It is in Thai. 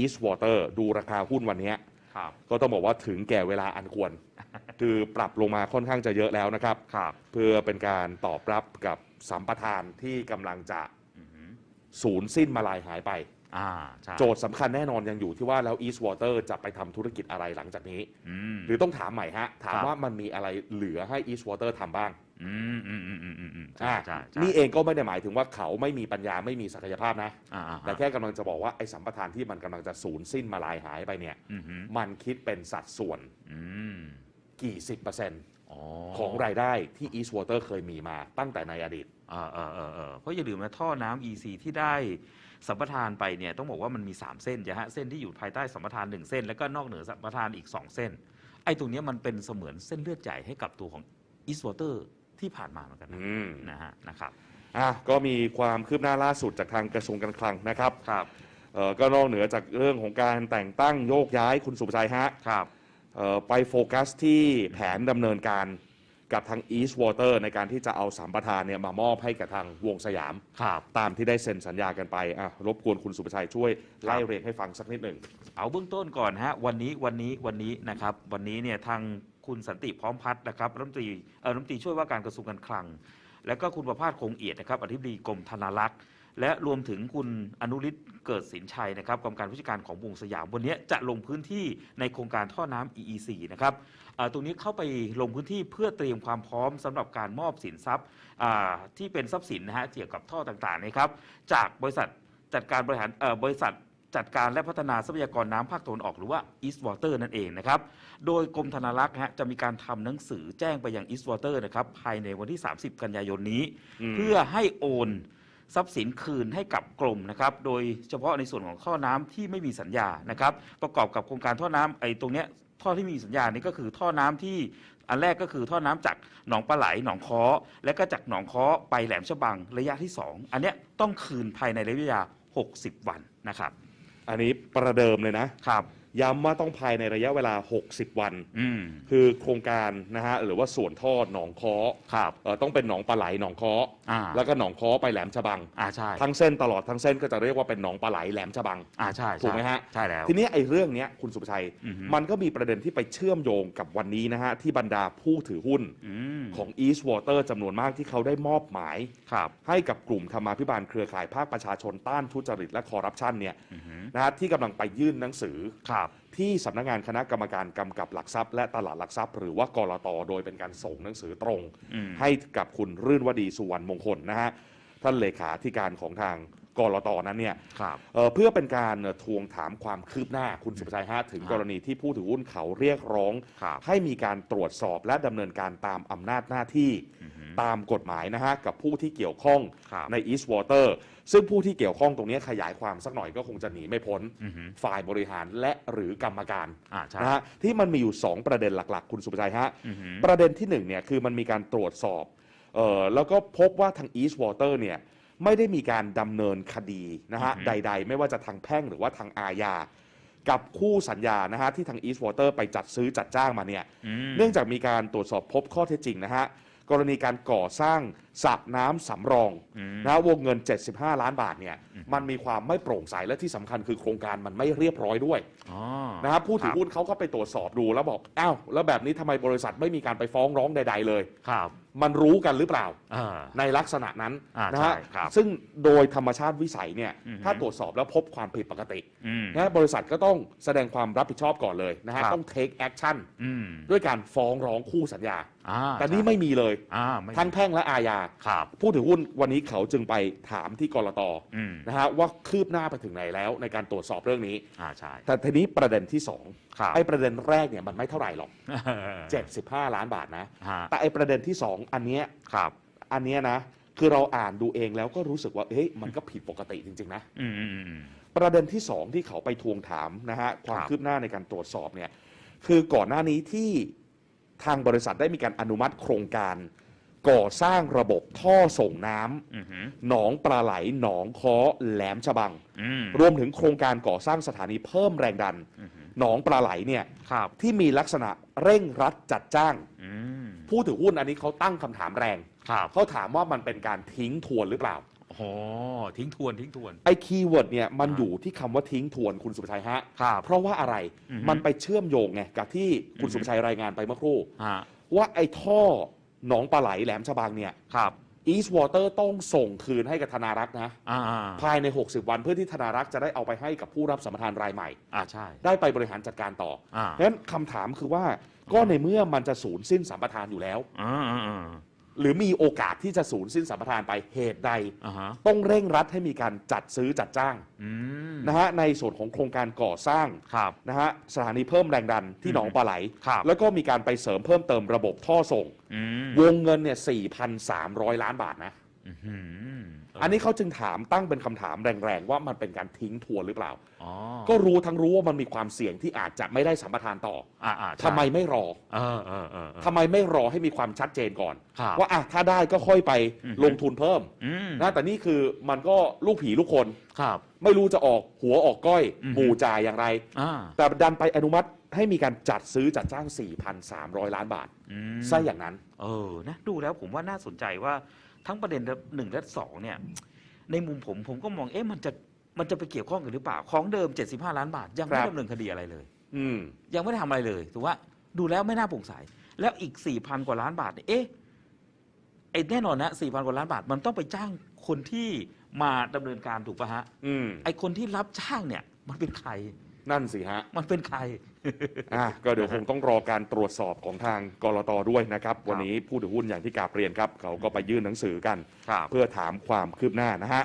East Water ดูราคาหุ้นวันเนี้ยครับ ก็ต้องบอกว่าถึงแก่เวลาอันควร คือปรับลงมาค่อนข้างจะเยอะแล้วนะครับ ครับ เพื่อเป็นการตอบรับกับสัมปทานที่กำลังจะอือหือสูญสิ้นมาลายหายไป อ่าใช่โจทย์สำคัญแน่นอนยังอยู่ที่ว่าแล้ว East Water จะไปทำธุรกิจอะไรหลังจากนี้ อืม หรือต้องถามใหม่ฮะ ถามครับ ว่ามันมีอะไรเหลือให้ East Water ทำบ้าง อืมอืมอืมอืมอืมอืมใช่อะใช่ใช่นี่เองก็ไม่ได้หมายถึงว่าเขาไม่มีปัญญาไม่มีศักยภาพนะอ่าอ่าแต่แค่กำลังจะบอกว่าไอ้สัมปทานที่มันกำลังจะสูญสิ้นมาลายหายไปเนี่ย อือหือมันคิดเป็นสัดส่วนอืมกี่สิบเปอร์เซ็นต์อ๋อของรายได้ที่ East Water เคยมีมาตั้งแต่ในอดีต เออเออเออเออเพราะอย่าลืมนะท่อน้ำ EC ที่ได้สัมปทานไปเนี่ยต้องบอกว่ามันมี 3 เส้นจะฮะเส้นที่อยู่ภายใต้สัมปทาน 1 เส้น แล้วก็นอกเหนือสัมปทานอีก 2 เส้น ไอ้ตรงเนี้ยมันเป็นเสมือนเส้นเลือดใหญ่ให้กับตัวของ East Water ที่ผ่านมาเหมือนกันนะอืม นะฮะนะครับ อะก็มีความคืบหน้าล่าสุดจากทางกระทรวงการคลังนะครับครับเอ่อก็นอกเหนือจากเรื่องของการแต่งตั้งโยกย้ายคุณสุภชัยฮะครับ เอ่อไปโฟกัสที่แผนดำเนินการ กับทาง East Water ในการที่จะเอาสัมปทานเนี่ยมามอบให้กับทางวงสยาม ครับ ตามที่ได้เซ็นสัญญากันไปอะรบกวนคุณสุภชัยช่วยไล่เรียงให้ฟังสักนิดหนึ่ง เอาเบื้องต้นก่อนฮะวันนี้วันนี้วันนี้นะครับวันนี้เนี่ยทางคุณสันติพร้อมพัฒน์นะครับรัฐมนตรีเอ่อรัฐมนตรีช่วยว่าการกระทรวงการคลัง และก็คุณประภาสคงเอียดนะครับอธิบดีกรมธนารักษ์ และรวมถึงคุณอนุริศเกิดสินชัยนะครับกรรมการผู้จัดการของวงสยามวันนี้จะลงพื้นที่ในโครงการท่อน้ำ EEC นะครับเอ่อตรงนี้เข้าไปลงพื้นที่เพื่อเตรียมความพร้อมสำหรับการมอบสินทรัพย์อ่าที่เป็นทรัพย์สินนะฮะเกี่ยวกับท่อต่างๆนะครับจากบริษัทจัดการบริหารเอ่อบริษัทจัดการและพัฒนาทรัพยากรน้ำภาคตะวันออกหรือว่า East Water นั่นเองนะครับ โดยกรมธนารักษ์ฮะจะมีการทำหนังสือแจ้งไปยัง East Water นะครับภายในวันที่ 30 กันยายนนี้อืมเพื่อให้โอน ทรัพย์สินคืนให้กับกรมนะครับโดยเฉพาะในส่วนของท่อน้ำที่ไม่มีสัญญานะครับประกอบกับโครงการท่อน้ำไอ้ตรงเนี้ยท่อที่มีสัญญานี่ก็คือท่อน้ำที่อันแรกก็คือท่อน้ำจากหนองปลาไหลหนองค้อ และก็จากหนองค้อไปแหลมฉบังระยะที่สองอันเนี้ยต้องคืนภายในระยะเวลา 60 วันนะครับ อันนี้ประเดิมเลยนะครับ ย้ำว่าต้องภายในระยะเวลา 60 วัน อืม คือโครงการนะฮะหรือว่าส่วนท่อหนองค้อครับเอ่อต้องเป็นหนองปลาไหลหนองค้ออ่าแล้วก็หนองค้อไปแหลมฉบัง อ่าใช่ทั้งเส้นตลอดทั้งเส้นก็จะเรียกว่าเป็นหนองปลาไหลแหลมฉบัง อ่าใช่ใช่ถูกไหมฮะ ใช่แล้ว ทีนี้ไอ้เรื่องเนี้ยคุณสุภชัย อือฮึ มันก็มีประเด็นที่ไปเชื่อมโยงกับวันนี้นะฮะ ที่บรรดาผู้ถือหุ้นอืมของ East Water จำนวนมากที่เขาได้มอบหมาย ครับ ให้กับกลุ่มธรรมาภิบาลเครือข่ายภาคประชาชนต้านทุจริตและคอร์รัปชันเนี่ยอือฮึ นะฮะที่กำลังไปยื่นหนังสือครับที่สำนักงานคณะกรรมการกำกับหลักทรัพย์ และตลาดหลักทรัพย์ หรือว่ากรตโดยเป็นการส่งหนังสือตรงอืมให้กับคุณรื่นวดีสุวรรณมงคลนะฮะท่านเลขาธิการของทางกรตนั้นเนี่ยครับเอ่อเพื่อเป็นการเอ่อทวงถามความคืบหน้าคุณสุภชัยฮะถึงครับกรณีที่ผู้ถือหุ้นเขาเรียกร้องครับให้มีการตรวจสอบและดำเนินการตามอำนาจหน้าที่อือฮึ ตามกฎหมายนะฮะกับผู้ที่เกี่ยวข้องครับใน East Water ซึ่งผู้ที่เกี่ยวข้องตรงนี้ขยายความสักหน่อยก็คงจะหนีไม่พ้น อือฮึ ฝ่ายบริหารและหรือกรรมการอ่าใช่นะฮะที่มันมีอยู่ 2 ประเด็นหลัก ๆ คุณสุภชัยฮะ อือฮึประเด็นที่1เนี่ยคือมันมีการตรวจสอบเอ่อแล้วก็พบว่าทาง East Water เนี่ยไม่ได้มีการดำเนินคดีนะฮะอือฮึ ใด ๆ ไม่ว่าจะทางแพ่งหรือว่าทางอาญากับคู่สัญญานะฮะที่ทาง East Water ไปจัดซื้อจัดจ้างมาเนี่ย อืม เนื่องจากมีการตรวจสอบพบข้อเท็จจริงนะฮะ กรณีการก่อสร้างสระน้ำสำรองอืมนะวงเงิน 75 ล้านบาทเนี่ยมันมีความไม่โปร่งใสและที่สำคัญคือโครงการมันไม่เรียบร้อยด้วยอ๋อนะครับผู้ถือครับหุ้นเขาก็ไปตรวจสอบดูแล้วบอกอ้าวแล้วแบบนี้ทำไมบริษัทไม่มีการไปฟ้องร้องใด ๆ เลย ครับมันรู้กันหรือเปล่า อ่า ในลักษณะนั้นอ่านะฮะใช่ครับซึ่งโดยธรรมชาติวิสัยเนี่ยอือฮึ ถ้าตรวจสอบแล้วพบความผิดปกติอืม นะบริษัทก็ต้องแสดงความรับผิดชอบก่อนเลยนะฮะครับ ต้อง take action อืมด้วยการฟ้องร้องคู่สัญญา อ่าแต่นี่ไม่มีเลย อ่าไม่ทั้งแพ่งและอาญาครับผู้ถือหุ้นวันนี้เขาจึงไปถามที่กรตอืมนะฮะว่าคืบหน้าไปถึงไหนแล้วในการตรวจสอบเรื่องนี้ อ่าใช่ แต่ทีนี้ประเด็นที่สองครับ ไอ้ประเด็นแรกเนี่ยมันไม่เท่าไหร่หรอก 75 ล้านบาทนะ ฮะแต่ไอ้ประเด็นที่สองอันเนี้ยครับอันเนี้ยนะ คือเราอ่านดูเองแล้วก็รู้สึกว่าเฮ้ยมันก็ผิดปกติจริงๆนะ อืมอืมอืมอืมประเด็นที่สองที่เขาไปทวงถามนะฮะความครับ คืบหน้าในการตรวจสอบเนี่ยคือก่อนหน้านี้ที่ทางบริษัทได้มีการอนุมัติโครงการ ก่อสร้างระบบท่อส่งน้ำอืมอืมหนองปลาไหลหนองค้อแหลมฉบัง อืมรวมถึงโครงการก่อสร้างสถานีเพิ่มแรงดัน อืมอืมหนองปลาไหลเนี่ยครับที่มีลักษณะเร่งรัดจัดจ้าง อืมผู้ถือหุ้นอันนี้เขาตั้งคำถามแรง ครับเขาถามว่ามันเป็นการทิ้งทวนหรือเปล่าอ๋อทิ้งทวนทิ้งทวน ไอ้คีย์เวิร์ดเนี่ยมันอ่าอยู่ที่คำว่าทิ้งทวนคุณสุภชัยฮะ ครับ เพราะว่าอะไรอือฮึมันไปเชื่อมโยงไงกับที่คุณอือฮึ สุภชัยรายงานไปเมื่อครู่ ฮะว่าไอ้ท่อ หนองปลาไหลแหลมฉบังเนี่ยครับ East Water ต้องส่งคืนให้กับธนารักษ์นะอ่าอ่าภายใน 60 วันเพื่อที่ธนารักษ์จะได้เอาไปให้กับผู้รับสัมปทานรายใหม่ อ่าใช่ ได้ไปบริหารจัดการต่ออ่าเพราะฉะนั้นคำถามคือว่าก็ในเมื่อมันจะสูญสิ้นสัมปทานอยู่แล้ว อ่าอ่าอ่า หรือมีโอกาสที่จะสูญสิ้นสัมปทานไปเหตุใด อ่าฮะต้องเร่งรัดให้มีการจัดซื้อจัดจ้างอืมนะฮะในส่วนของโครงการก่อสร้างครับ นะฮะสถานีเพิ่มแรงดันที่หนองปลาไหล ครับ แล้วก็มีการไปเสริมเพิ่มเติมระบบท่อส่ง อืมวงเงินเนี่ย4,300 ล้านบาทนะ อื้อหือ อันนี้เขาจึงถามตั้งเป็นคำถามแรงๆ ว่ามันเป็นการทิ้งทวนหรือเปล่า อ๋อก็รู้ทั้งรู้ว่ามันมีความเสี่ยงที่อาจจะไม่ได้สัมปทานต่ออ่าอ่าใช่ทำไมไม่รอเออเออเออเออ ทำไมไม่รอให้มีความชัดเจนก่อน ครับว่าอะถ้าได้ก็ค่อยไปอือฮึ ลงทุนเพิ่มอืมนะแต่นี่คือมันก็ลูกผีลูกคน ครับ ไม่รู้จะออกหัวออกก้อยอือฮึ หมู่จ่ายอย่างไร อ่าแต่ดันไปอนุมัติให้มีการจัดซื้อจัดจ้าง 4,300 ล้านบาทอืม ซะอย่างนั้น เออ นะ ดูแล้วผมว่าน่าสนใจว่า ทั้งประเด็นหนึ่งและสองเนี่ยในมุมผมผมก็มองเอ๊ะมันจะมันจะไปเกี่ยวข้องกันหรือเปล่า ของเดิม 75 ล้านบาท ยังไม่ครับดำเนินคดีอะไรเลย อืม ยังไม่ได้ทำอะไรเลยถือว่าดูแล้วไม่น่าโปร่งใสแล้วอีก 4,000 กว่าล้านบาทเนี่ยเอ๊ะไอ้แน่นอนนะ4,000 กว่าล้านบาท มันต้องไปจ้างคนที่มาดำเนินการถูกปะฮะอืม ไอ้คนที่รับจ้างเนี่ยมันเป็นใคร นั่นสิฮะ มันเป็นใคร อะก็เดี๋ยวคงต้องรอการตรวจสอบของทางกรตด้วยนะครับ วันนี้ผู้ถือหุ้นอย่างที่กราบเรียนครับ เขาก็ไปยื่นหนังสือกัน ครับ เพื่อถามความคืบหน้านะฮะ